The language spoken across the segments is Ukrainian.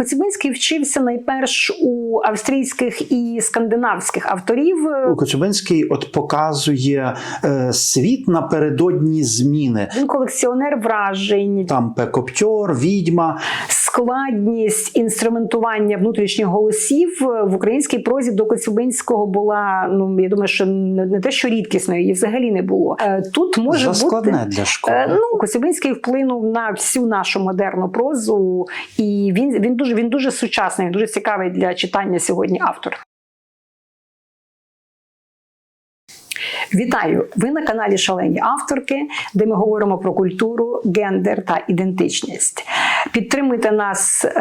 Коцюбинський вчився найперш у австрійських і скандинавських авторів. Коцюбинський от показує е, світ напередодні зміни. Він колекціонер вражень, Там Пекоптьор, відьма. Складність інструментування внутрішніх голосів в українській прозі до Коцюбинського була. Ну я думаю, що не не те, що рідкісною, її взагалі не було. Е, Тут може Заскладне бути для школи. Е, Ну, Коцюбинський вплинув на всю нашу модерну прозу, і він, він дуже він дуже сучасний, він дуже цікавий для читання сьогодні автор. Вітаю! Ви на каналі Шалені авторки, де ми говоримо про культуру, гендер та ідентичність. Підтримуйте нас е,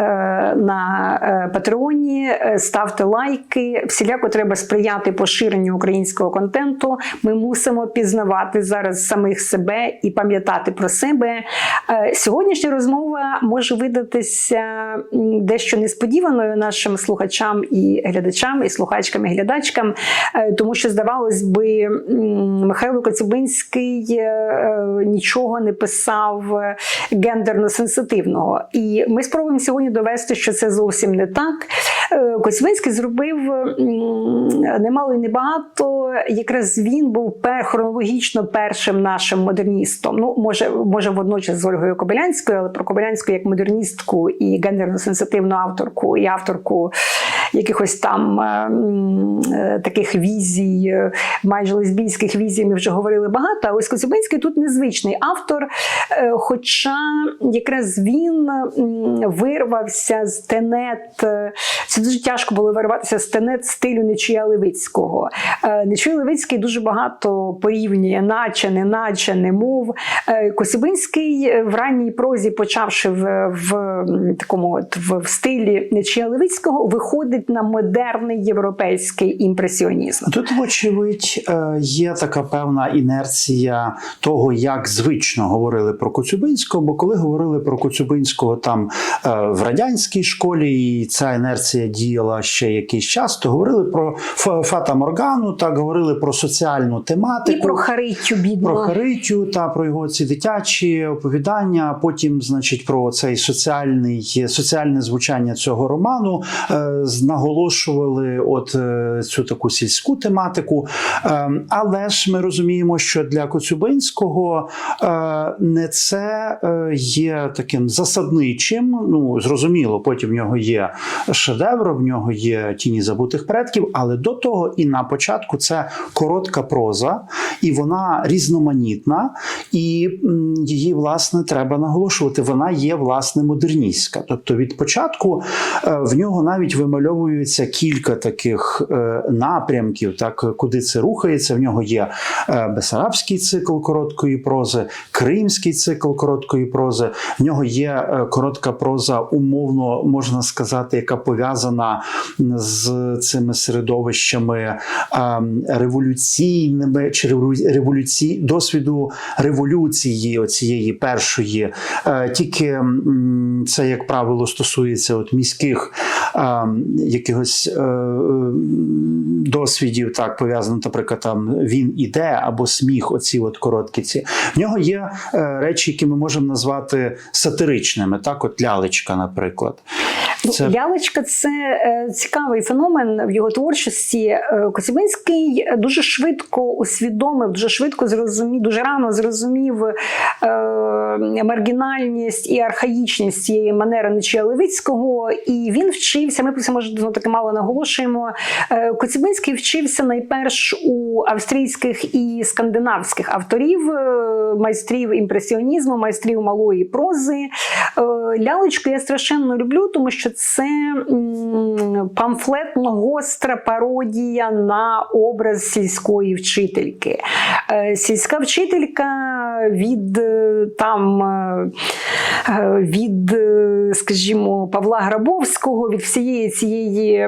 на е, Патреоні, е, ставте лайки. Всіляко треба сприяти поширенню українського контенту. Ми мусимо пізнавати зараз самих себе і пам'ятати про себе. Сьогоднішня розмова може видатися дещо несподіваною нашим слухачам і глядачам, і слухачкам і глядачкам, тому що здавалось би, Михайло Коцюбинський нічого не писав гендерно сенситивного. І ми спробуємо сьогодні довести, що це зовсім не так. Е, Коцюбинський зробив немало і небагато. Якраз він був пер, хронологічно першим нашим модерністом. Ну, може, може, водночас з Ольгою Кобилянською, але про Кобилянську як модерністку і гендерно-сенситивну авторку, і авторку якихось там е, е, таких візій, е, майже лесбійських візій, ми вже говорили багато. А ось Коцюбинський тут незвичний автор. е, Хоча якраз він вирвався з тенет. Це дуже тяжко було вирватися з тенет стилю Нечуя Левицького. Е, Нечуй Левицький дуже багато порівнює, наче, не наче, не мов. Е, Коцюбинський е, в ранній прозі, почавши в, в такому от в, в стилі Нечуя Левицького, виходить на модерний європейський імпресіонізм. Тут, вочевидь, є така певна інерція того, як звично говорили про Коцюбинського. Бо коли говорили про Коцюбинського там в радянській школі, і ця інерція діяла ще якийсь час, то говорили про Фата Моргану, так говорили про соціальну тематику. І про Харитю бідну. Про Харитю та про його ці дитячі оповідання. а Потім, значить, про цей соціальний соціальне звучання цього роману е, наголошували от е, цю таку сільську тематику. Е, але ж ми розуміємо, що для Коцюбинського е, не це е, є таким засадничим. Ну зрозуміло, потім в нього є шедевр, в нього є тіні забутих предків, але до того і на початку це коротка проза, і вона різноманітна, і її власне треба наголошувати. Вона є власне модерністська. Тобто від початку е, в нього навіть вимальовується кілька таких е, напрямків, так куди це рухається. В нього є е, Бесарабський цикл короткої прози, Кримський цикл короткої прози. В нього є коротка проза, умовно можна сказати, яка пов'язана з цими середовищами революційними чи револю- революцій досвіду революції оцієї першої. Тільки це, як правило, стосується от міських якихось е, е, досвідів, так пов'язано, наприклад, там він іде або сміх. Оці от короткі ці. В нього є е, речі, які ми можемо назвати сатиричними. Так, от лялечка, наприклад. Ну, Це Лялечка це е, цікавий феномен в його творчості. Е, Коцюбинський дуже швидко усвідомив, дуже швидко зрозумів, дуже рано зрозумів е, маргінальність і архаїчність цієї манери Нечія Левицького. І він вчився. Ми про це може таки мало наголошуємо. Е, Коцюбинський вчився найперш у австрійських і скандинавських авторів, е, майстрів імпресіонізму, майстрів малої прози. Е, Лялечку я страшенно люблю, тому що це памфлетно гостра пародія на образ сільської вчительки. Е, Сільська вчителька від е, там е, е, від, скажімо, Павла Грабовського, від всієї цієї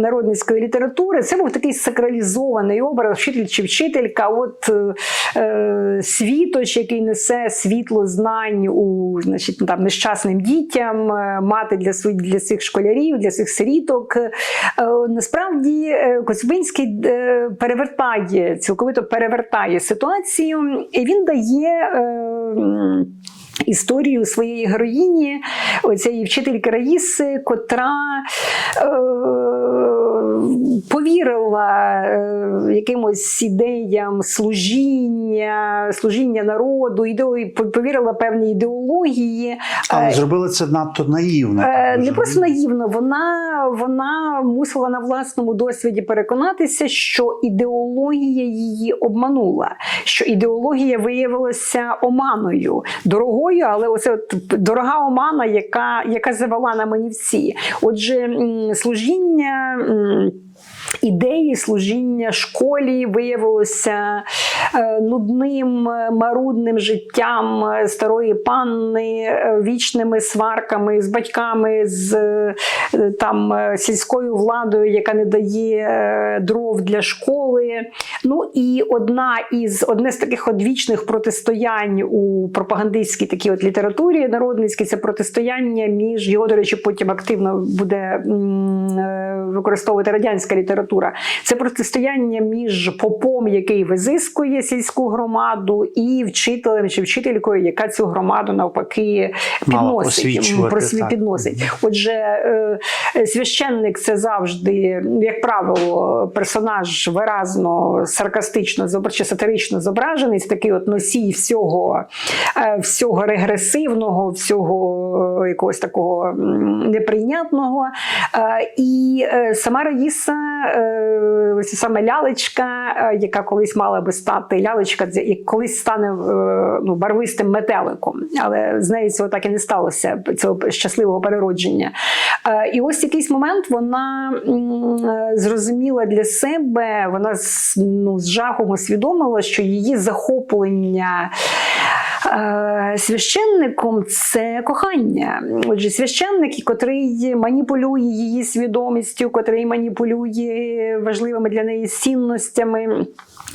народницької літератури, це був такий сакралізований образ, вчитель чи вчителька, от е, світоч, який несе світло знань у значить, там, нещасним дітям, мати для своїх для цих школярів, для цих сиріток. Е, Насправді Коцюбинський перевертає, цілковито перевертає ситуацію, і він дає. Е, м, історію своєї героїні, оцієї вчительки Раїси, котра е, повірила е, якимось ідеям служіння, служіння народу, ідеї, повірила певній ідеології. Але Е, зробили це надто наївно. Е, Не просто наївно, вона, вона мусила на власному досвіді переконатися, що ідеологія її обманула, що ідеологія виявилася оманою, дорогою, але оце от дорога омана, яка, яка завела на манівці. Отже, служіння. Ідеї служіння школі виявилося е, нудним, е, марудним життям е, старої панни, вічними сварками з батьками, з там сільською владою, яка не дає дров для школи. Ну і одна із одне з таких одвічних протистоянь у пропагандистській такій от літературі народницькій це протистояння між його, до речі, потім активно буде е, використовувати радянська література. Це протистояння між попом, який визискує сільську громаду, і вчителем чи вчителькою, яка цю громаду навпаки підносить. просві- підносить. Отже, е, е, священник це завжди, як правило, персонаж виразно саркастично зобра- чи сатирично зображений. Такий от носій всього, е, всього регресивного, всього е, якогось такого неприйнятного. Е, І сама Раїса, ось саме лялечка, яка колись мала би стати лялечка, як колись стане ну, барвистим метеликом, але з нею цього так і не сталося, цього щасливого переродження. І ось якийсь момент вона зрозуміла для себе, вона з, ну, з жахом усвідомила, що її захоплення. е, Священником це кохання. Отже, священник, котрий маніпулює її свідомістю, котрий маніпулює важливими для неї цінностями.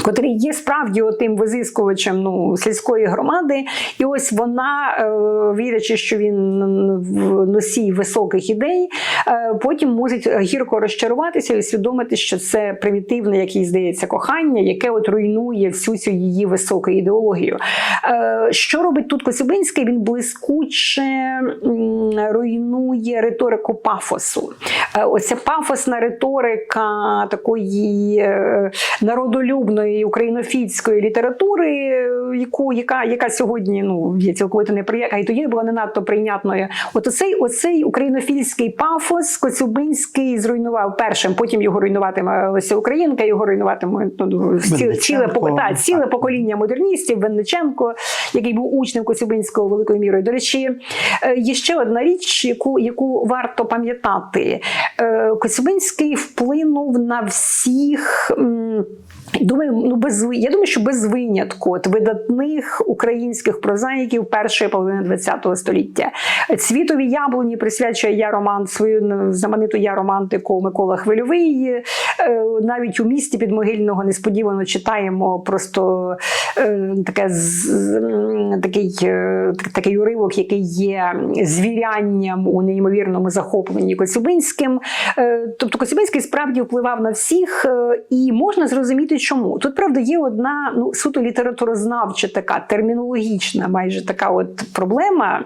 Котрий є справді тим визискувачем ну, сільської громади, і ось вона, е, вірячи, що він носій високих ідей, е, потім мусить гірко розчаруватися і усвідомити, що це примітивне, як їй здається, кохання, яке от руйнує всю цю її високу ідеологію. Е, Що робить тут Коцюбинський? Він блискуче руйнує риторику пафосу. Оця пафосна риторика такої е, народолюбної українофільської літератури, яку, яка, яка сьогодні ну, є цілковито неприємна, і тоді була не надто прийнятною. От оцей, оцей українофільський пафос Коцюбинський зруйнував першим, потім його руйнуватиме Леся Українка, його руйнуватиме ну, ціле, ціле, та, ціле покоління модерністів, Винниченко, який був учнем Коцюбинського великою мірою. До речі, е, є ще одна річ, яку, яку варто пам'ятати. Е, Коцюбинський вплинув на всіх. Думаю, ну без я думаю, що без винятку от видатних українських прозаїків першої половини ХХ століття. Цвітові яблуні присвячує я роман свою знамениту я романтику Микола Хвильовий. Е, Навіть у місті підмогильного несподівано читаємо просто е, таке такий, е, такий уривок, який є звірянням у неймовірному захопленні Коцюбинським. Тобто Коцюбинський справді впливав на всіх, і можна зрозуміти, чому. Тут, правда, є одна ну, суто літературознавча така термінологічна, майже така от проблема.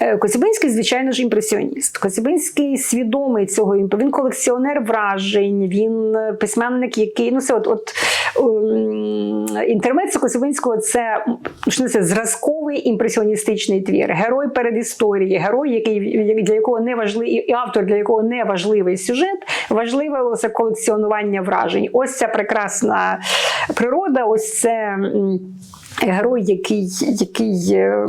Е, Коцюбинський, звичайно ж, імпресіоніст. Коцюбинський свідомий цього Він колекціонер вражень, він е, письменник, який ну це от, от ем, інтермецо Коцюбинського це, що це зразковий імпресіоністичний твір. Герой передісторії, герой, який для якого не важливий, і автор, для якого не важливий сюжет, важливе лише колекціонування вражень. Ось ця прекрасна природа, ось це. Герой, який, який е,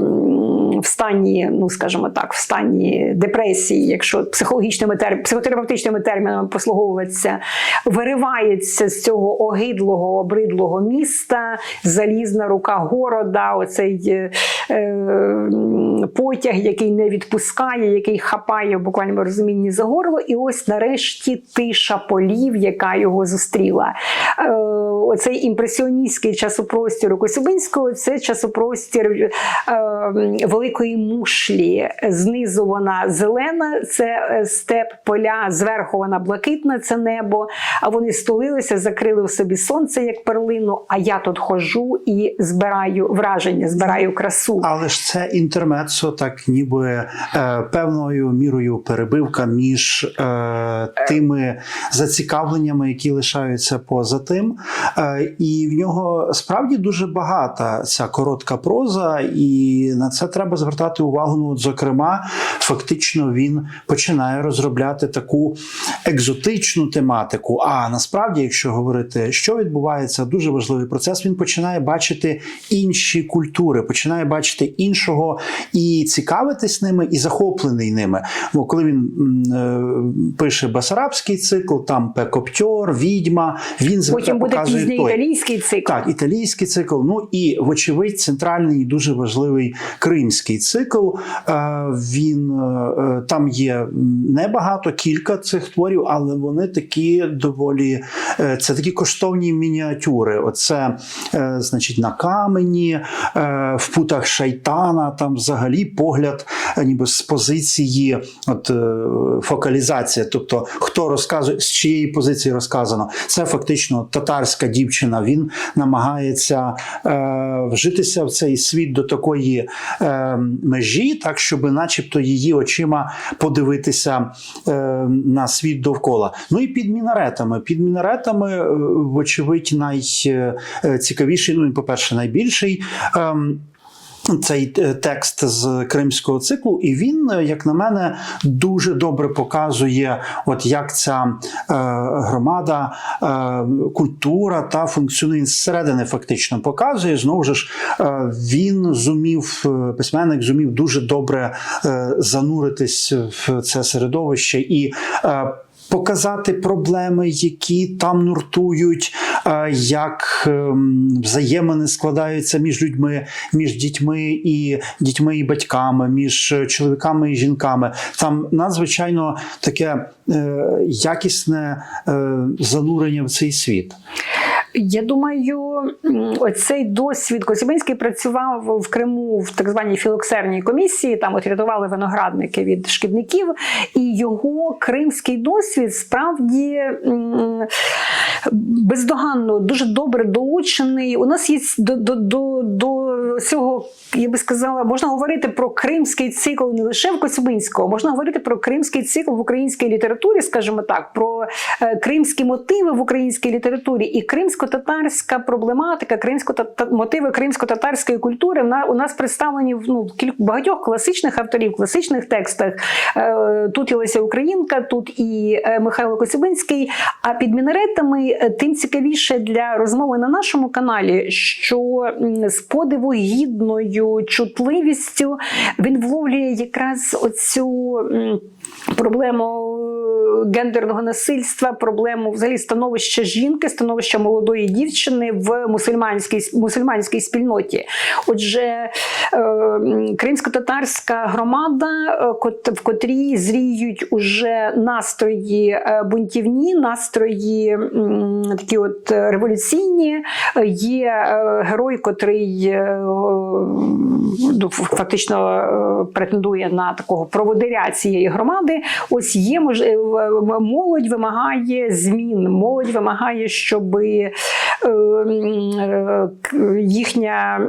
в стані, ну скажімо так, в стані депресії, якщо психологічними терм... психотерапевтичними термінами послуговуватися, виривається з цього огидлого, обридлого міста, залізна рука города, оцей е, е, потяг, який не відпускає, який хапає в буквальному розумінні за горло, і ось нарешті тиша полів, яка його зустріла. Е, оцей імпресіоністський часопростір у Коцюбинського Косибинського це часопростір е, великої мушлі. Знизу вона зелена, це е, степ, поля, зверху вона блакитна, це небо. А вони стулилися, закрили в собі сонце як перлину. А я тут ходжу і збираю враження, збираю красу. Але ж це інтермецо, так ніби е, певною мірою перебивка між е, тими зацікавленнями, які лишаються поза тим. Е, і в нього справді дуже багата ця коротка проза, і на це треба звертати увагу. Ну, от, зокрема, фактично він починає розробляти таку екзотичну тематику. А насправді, якщо говорити, що відбувається, дуже важливий процес. Він починає бачити інші культури, починає бачити іншого і цікавитись ними, і захоплений ними. Бо коли він е, пише Басарабський цикл, там Пекоптьор, Відьма, він Потім буде пізній той. італійський цикл. Так, італійський цикл. Ну і вочевидь, центральний і дуже важливий кримський цикл. Е, Він е, там є небагато, кілька цих творів, але вони такі доволі е, це такі коштовні мініатюри. Оце, е, значить, на камені, е, в путах шайтана. Там взагалі погляд, е, ніби з позиції, от е, фокалізація. Тобто, хто розказує з чиєї позиції розказано, це фактично татарська дівчина. Він намагається е, вжитися в цей світ до такої е, межі, так щоб, начебто, її очима подивитися е, на світ довкола. Ну і під мінаретами. Під мінаретами, е, вочевидь, найцікавіший, ну по-перше, найбільший. ем, цей е, текст з кримського циклу, і він, е, як на мене, дуже добре показує, от як ця е, громада, культура та функціонує зсередини, фактично показує. Знову ж він зумів, письменник зумів дуже добре зануритись в це середовище і. Показати проблеми, які там нуртують, е, як ем, взаємини складаються між людьми, між дітьми і дітьми і батьками, між чоловіками і жінками. Там надзвичайно таке е, якісне е, занурення в цей світ. Я думаю, м, оцей досвід Косібинський працював в Криму в так званій філоксерній комісії. Там от рятували виноградники від шкідників, і його кримський досвід справді бездоганно, дуже добре доучений. У нас є до, до, до, до цього, я би сказала, можна говорити про кримський цикл не лише в Косібинського, можна говорити про кримський цикл в українській літературі, скажімо так, про е, кримські мотиви в українській літературі і кримсько-татарська проблематика, кримсько мотиви кримсько-татарської культури вона- у нас представлені в ну, кіль- багатьох класичних авторів, класичних текстах. Е, Тут і Леся Українка, тут і е, Михайло Косибинський. А під мінаретами е, тим цікавіше для розмови на нашому каналі, що з подиву гідною чутливістю він вловлює якраз оцю. Проблему е, гендерного насильства, проблему взагалі становища жінки, становища молодої дівчини в мусульманській мусульманській спільноті. Отже, е, кримсько-татарська громада, е, в котрій зріють уже настрої бунтівні, настрої такі от революційні. Є герой, котрий ну, фактично претендує на такого проводиря цієї громади. Ось є мож... молодь вимагає змін. Молодь вимагає, щоб м, к- їхня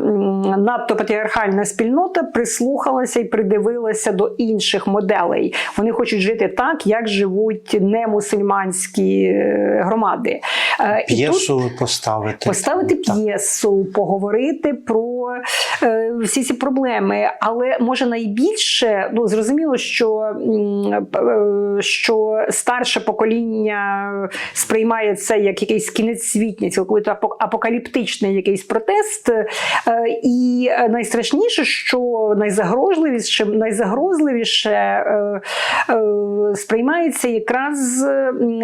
надто патріархальна спільнота прислухалася і придивилася до інших моделей. Вони хочуть жити так, як живуть немусульманські е, громади. Е, П'єсу поставити. Поставити п'єсу, поговорити про е, всі ці проблеми. Але може найбільше, ну зрозуміло, що, е, що старше покоління сприймає це як якийсь кінець світня, цілковито апо- апокаліптичний якийсь протест. Е, і найстрашніше, що найзагрозливіше, найзагрозливіше е, е, сприймається якраз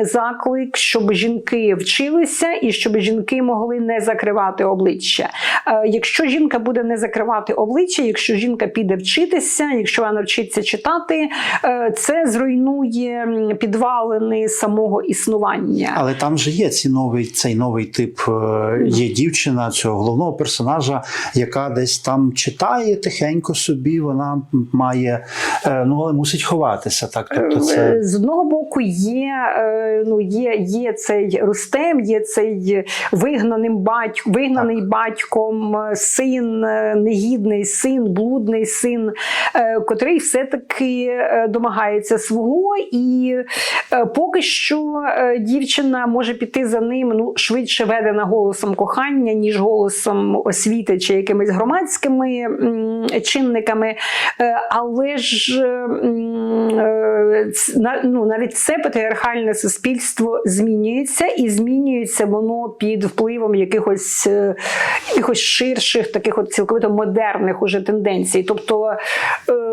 заклик, щоб жінки вчилися і щоб жінки могли не закривати обличчя. Якщо жінка буде не закривати обличчя, якщо жінка піде вчитися, якщо вона навчиться читати, це зруйнує підвалини самого існування. Але там же є ці новий, цей новий тип є дівчина цього головного персонажа, яка десь там читає тихенько собі. Вона має е, ну але мусить ховатися. Так, тобто це Е, З одного боку є, е, ну, є, є цей Рустем, є цей вигнаним батьк, вигнаний батьком е, син, е, негідний син, блудний син, е, котрий все-таки е, домагається свого. І е, поки що е, дівчина може піти за ним ну, швидше ведена голосом кохання, ніж голосом освіти чи якимись громадськими чинниками. Е, Але ж е, ну, навіть це патріархальне суспільство змінюється, і змінюється воно під впливом якихось, е, якихось ширших, таких от цілковито модерних уже тенденцій. Тобто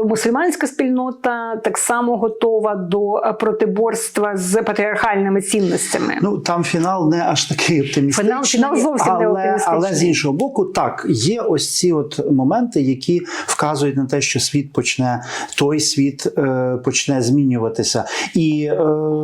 мусульманська спільнота так само готова до протиборства з патріархальними цінностями. Ну там фінал не аж такий оптимістичний, Не але, але з іншого боку, так є ось ці от моменти, які вказують на те, що світ почне той світ е, почне змінюватися. І е,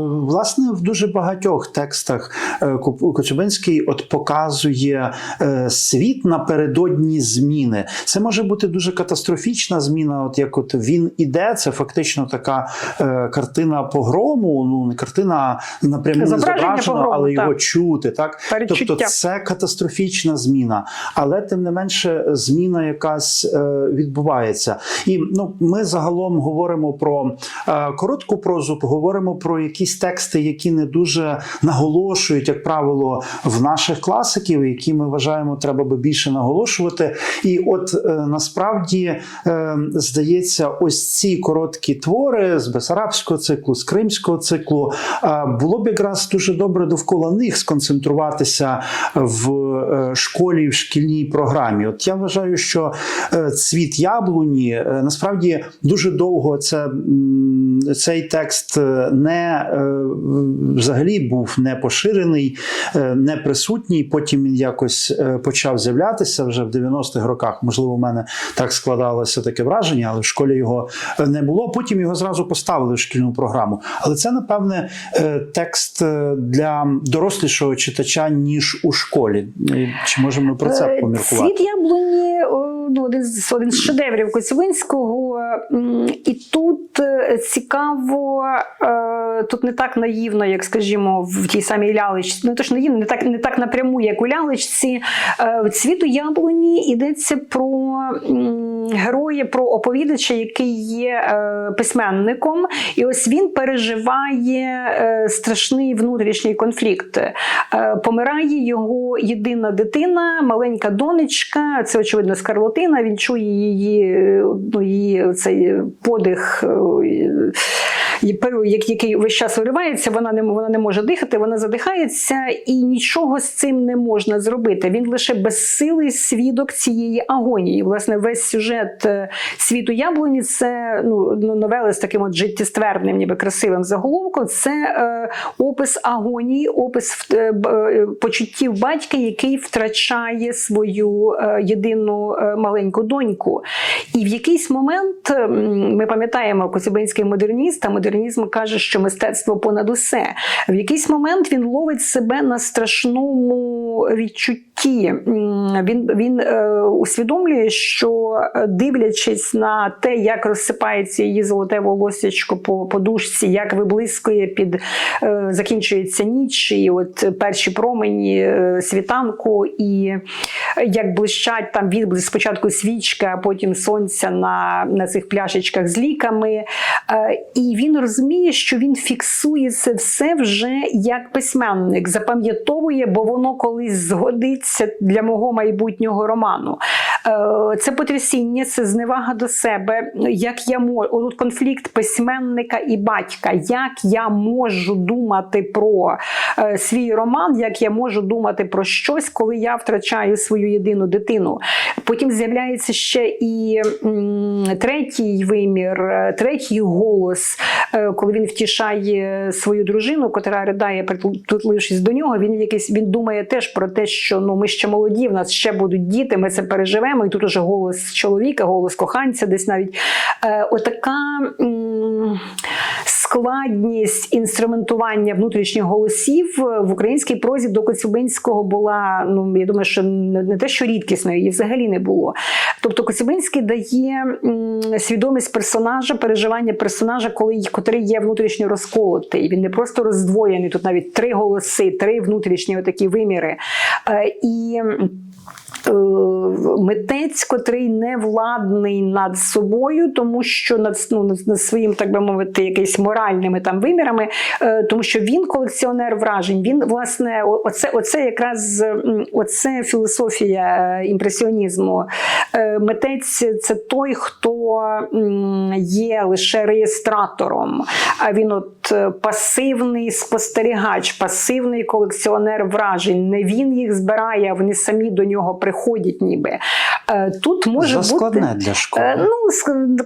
власне в дуже багатьох текстах е, Коцюбинський от показує е, світ напередодні зміни. Це може бути дуже катастрофічна зміна. От як от він іде, це фактично така е, картина погрому. Ну не картина напряму не зображена, але його так. чути. Так тобто це катастрофічна зміна, але тим не менше зміна якась е, відбувається. І ну ми загалом говоримо про е, коротку прозу, говоримо про якісь тексти, які не дуже наголошують, як правило, в наших класиків, які ми вважаємо, треба би більше наголошувати. І от е, насправді е, здається, ось ці короткі твори з Бесарабського циклу, з Кримського циклу е, було б якраз дуже добре довкола них сконцентруватися в е, школі, в шкільній програмі. От я вважаю, що е, цвіт яблуні е, насправді дуже довго це цей текст не взагалі був не поширений, не присутній. Потім він якось почав з'являтися вже в 90-х роках. Можливо, у мене так складалося таке враження, але в школі його не було. Потім його зразу поставили в шкільну програму. Але це, напевне, текст для дорослішого читача, ніж у школі. Чи можемо ми про це Е, поміркувати? Світ яблуні ну, один з один з шедеврів Коцюбинського. І тут е, цікаво, е, тут не так наївно, як скажімо, в тій самій лялечці. Ну, то ж наївно, не так, не так напряму, як у лялечці. Е, В цвіту яблуні йдеться про героя, про оповідача, який є письменником. І ось він переживає страшний внутрішній конфлікт. Помирає його єдина дитина, маленька донечка. Це очевидно скарлотина. Він чує її, ну, її цей подих. е, який весь час виривається, вона не вона не може дихати, вона задихається, і нічого з цим не можна зробити. Він лише безсилий свідок цієї агонії. Власне, весь сюжет е, світу яблуні це ну ну, новели з таким от життєствердним, ніби красивим заголовком. Це е, опис агонії, опис е, е, почуттів батька, який втрачає свою е, єдину маленьку доньку. І в якийсь момент ми пам'ятаємо, Коцюбинський модерніст, а модернізм каже, що мистецтво понад усе. В якийсь момент він ловить себе на страшному відчутті. Він, він е, усвідомлює, що е, дивлячись на те, як розсипається її золоте волосячко по подушці, як виблискує під е, закінчується ніч, і от перші промені е, світанку, і як блищать там відблиск спочатку свічка, а потім сонця на, на цих пляшечках з ліками. Е, І він розуміє, що він фіксує це все вже як письменник, запам'ятовує, бо воно колись згодиться для мого майбутнього роману. Е, Це потрясіння, це зневага до себе. Як я можу конфлікт письменника і батька, як я можу думати про е, свій роман, як я можу думати про щось, коли я втрачаю свою єдину дитину. Потім з'являється ще і третій вимір, е, третій голос, коли він втішає свою дружину, котра ридає, притулившись до нього. Він якийсь він думає теж про те, що ну ми ще молоді, в нас ще будуть діти, ми це переживемо. І тут уже голос чоловіка, голос коханця, десь навіть е, отака. складність інструментування внутрішніх голосів в українській прозі до Коцюбинського була, ну я думаю, що не те, що рідкісною, її взагалі не було. Тобто Коцюбинський дає свідомість персонажа, переживання персонажа, коли котрий є внутрішньо розколотий. Він не просто роздвоєний. Тут навіть три голоси, три внутрішні отакі виміри. Е, і е, митець, котрий не владний над собою, тому що над, ну, над, своїм, так би мовити, якимись моральними там вимірами, е, тому що він колекціонер вражень. Він, власне, оце, оце якраз оце філософія е, імпресіонізму. Е, Митець це той, хто є лише реєстратором, а він от е, пасивний спостерігач, пасивний колекціонер вражень. Не він їх збирає, вони самі до нього приходять, ніби. Е, Тут може Заскладне бути. для школи. Е, Ну,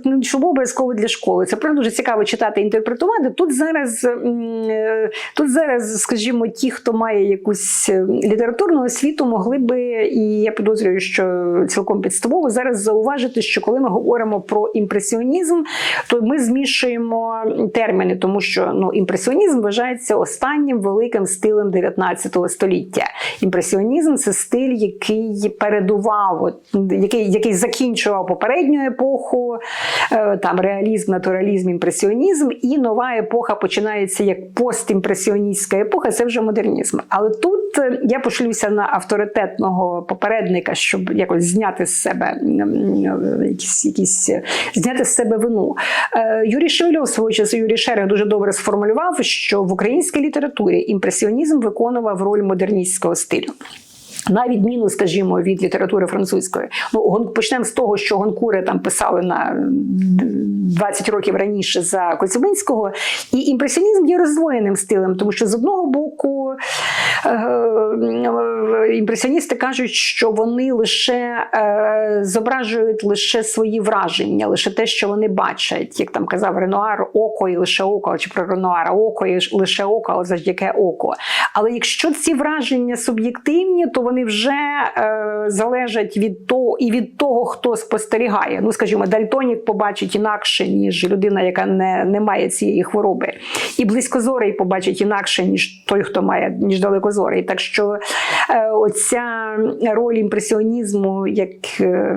ну, чому обов'язково для школи? Це правда дуже цікаво читати інтерпретувати. Тут зараз, е, тут зараз, скажімо, ті, хто має якусь е, літературну освіту, могли би, і я підозрюю, що цілком підставово зараз зауважити, що коли ми говоримо про імпресіонізм, то ми змішуємо терміни, тому що ну, імпресіонізм вважається останнім великим стилем 19 століття. Імпресіонізм це стиль, який передував, який, який закінчував попередню епоху, е, там реалізм, натуралізм, імпресіонізм, і нова епоха починається як постімпресіоністська епоха, це вже модернізм. Але тут е, я пошлюся на авторитетного попередника, щоб якось зняти з себе якісь, якісь зняти з себе вину. Е, Юрій Шевельов свого часу Юрій Шерех дуже добре сформулював, що в українській літературі імпресіонізм виконував роль модерністського стилю. На відміну, скажімо, від літератури французької. Ну, почнемо з того, що Гонкури там писали на 20 років раніше за Коцюбинського. І імпресіонізм є роздвоєним стилем, тому що з одного боку е, імпресіоністи кажуть, що вони лише е, зображують лише свої враження, лише те, що вони бачать, як там казав Ренуар, око і лише око, чи про Ренуара око і лише око, але завжди око. Але якщо ці враження суб'єктивні, то вони вже е, залежать від того і від того, хто спостерігає. Ну, скажімо, дальтонік побачить інакше, ніж людина, яка не, не має цієї хвороби. І близькозорий побачить інакше, ніж той, хто має, ніж далекозорий. Так що е, оця роль імпресіонізму як е,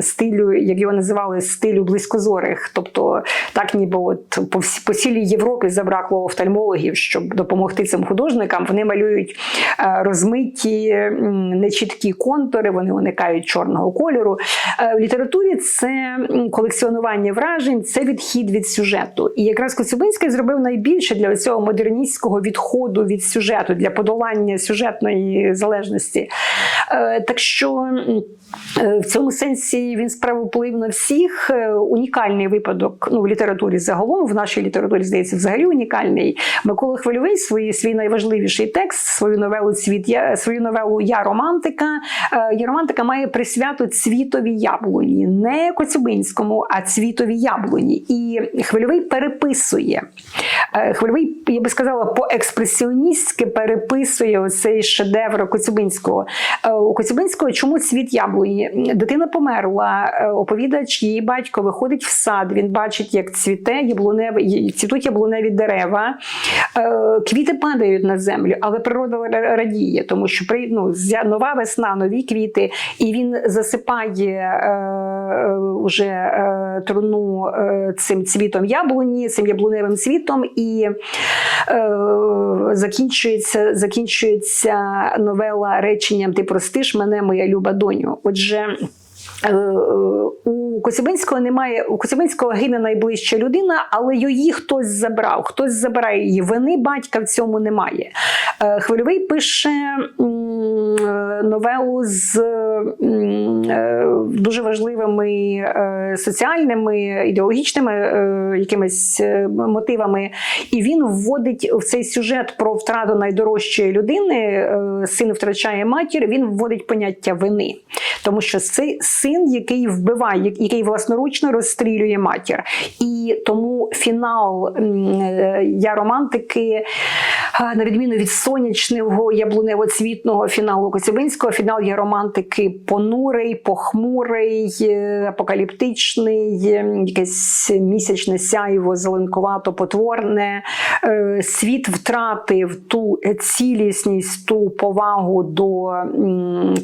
стилю, як його називали, стилю близькозорих. Тобто, так ніби от по, всі, по цілій Європі забракло офтальмологів, щоб допомогти цим художникам. Вони малюють е, розмиті, нечіткі контури, вони уникають чорного кольору. Е, В літературі це колекціонування вражень, це відхід від сюжету. І якраз Коцюбинський зробив найбільше для цього модерністського відходу від сюжету, для подолання сюжетної залежності. Е, Так що. е, В цьому сенсі він справив вплив на всіх. Е, Унікальний випадок ну, в літературі загалом, в нашій літературі, здається, взагалі унікальний. Микола Хвильовий свій, свій найважливіший текст, свою новелу Цвіт я свою новелу Я романтика. Я романтика має присвяту цвітовій яблуні, не Коцюбинському, а цвітовій яблуні. І Хвильовий переписує. Хвильовий, я би сказала, по-експресіоністськи переписує оцей шедевр Коцюбинського. У Коцюбинського чому цвіт яблуні? Дитина померла, е, оповідач, її батько виходить в сад. Він бачить, як цвіте яблуневе, цвітуть яблуневі дерева, Е, квіти падають на землю, але природа радіє, тому що ну, нова весна, нові квіти, і він засипає е, е, труну цим цвітом яблуні, цим яблуневим цвітом, і закінчується, закінчується новела реченням Ти простиш мене, моя люба доню. Отже. е, У Коцюбинського немає у Коцюбинського гине найближча людина, але її хтось забрав, хтось забирає її. Вини батька в цьому немає. Е, Хвильовий пише новелу з е, дуже важливими е, соціальними, ідеологічними е, якимись мотивами, і він вводить в цей сюжет про втрату найдорожчої людини. Син втрачає матір. Він вводить поняття вини, тому що це син, який вбиває, який власноручно розстрілює матір. І тому фінал я романтики На відміну від сонячного яблунево-цвітного фіналу Коцюбинського, фінал є романтики понурий, похмурий, е, апокаліптичний, е, якесь місячне сяйво, зеленкувато потворне. Е, Світ втратив ту цілісність, ту повагу до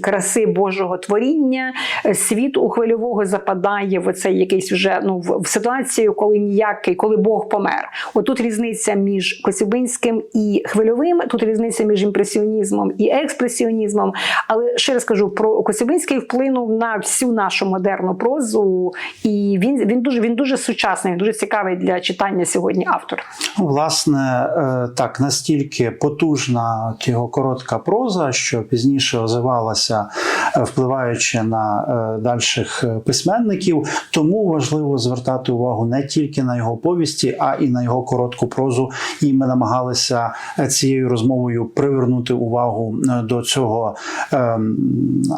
краси Божого творіння. Світ у хвильового западає в цей якийсь уже ну в ситуацію, коли ніякий, коли Бог помер. Отут різниця між Коцюбинським і хвильовим, тут різниця між імпресіонізмом і експресіонізмом. Але ще раз кажу, про Коцюбинський вплинув на всю нашу модерну прозу, і він, він дуже він дуже сучасний, дуже цікавий для читання сьогодні автор. Ну, Власне, е, так настільки потужна його коротка проза, що пізніше озивалася, е, впливаючи на е, дальших письменників. Тому важливо звертати увагу не тільки на його повісті, а і на його коротку прозу. І ми намагалися цією розмовою привернути увагу е, до цього ем,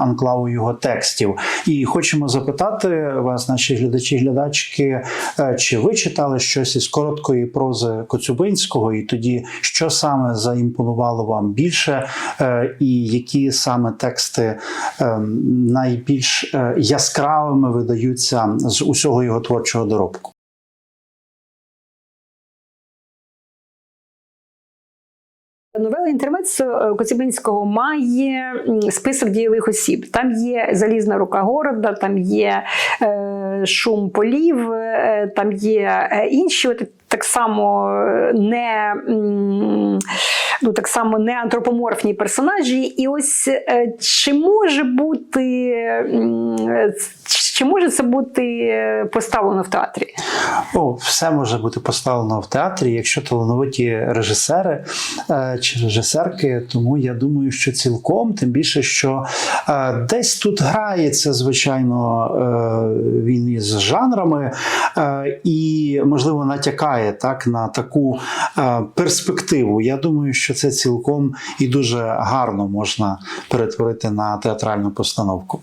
анклаву його текстів. І хочемо запитати вас, наші глядачі, глядачки, е, чи ви читали щось із короткої прози Коцюбинського, і тоді що саме заімпонувало вам більше, е, і які саме тексти е, найбільш е, яскравими видаються з усього його творчого доробку? Новела інтермецо е, Коцюбинського має список дієвих осіб. Там є залізна рука города, там є е, шум полів, е, там є інші. От, так само не ну так само не антропоморфні персонажі. І ось чи може бути чи може це бути е, поставлено в театрі? О, все може бути поставлено в театрі, якщо талановиті режисери е, чи режисерки. Тому я думаю, що цілком, тим більше, що е, десь тут грається, звичайно, е, він із жанрами е, і, можливо, натякає так на таку е, перспективу. Я думаю, що це цілком і дуже гарно можна перетворити на театральну постановку.